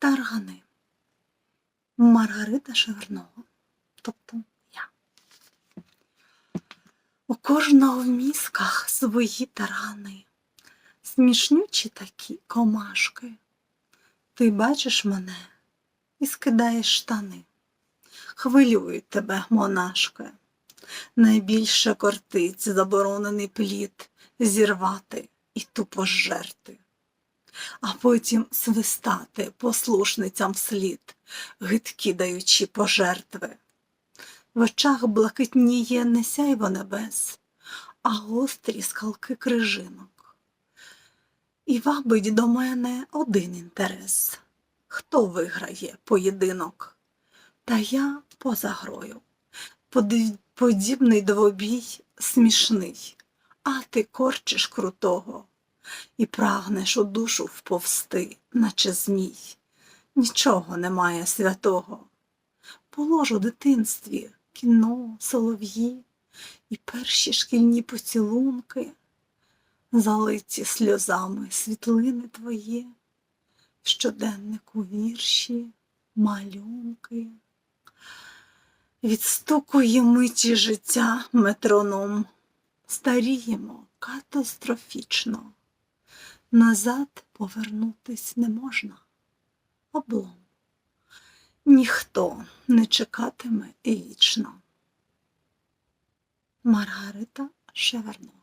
Таргани. Маргарита Шевернова. Тобто я. У кожного в мізках свої таргани. Смішнючі такі комашки. Ти бачиш мене і скидаєш штани. Хвилюють тебе, монашки. Найбільше кортить заборонений плід зірвати і тупо жерти, а потім свистати послушницям вслід, гидкі даючи пожертви. В очах блакитніє не сяйво небес, а гострі скалки крижинок. І вабить до мене один інтерес хто виграє поєдинок. Та я поза грою. Подібний двобій смішний, а ти корчиш крутого і прагнеш у душу вповсти, наче змій. Нічого немає святого. Полож у дитинстві кіно, солов'ї і перші шкільні поцілунки, залиті сльозами світлини твої, в щоденнику вірші, малюнки. Відстукує миті життя метроном, старіємо катастрофічно, назад повернутись не можна, облом. Ніхто не чекатиме вічно. Маргарита Шевернова.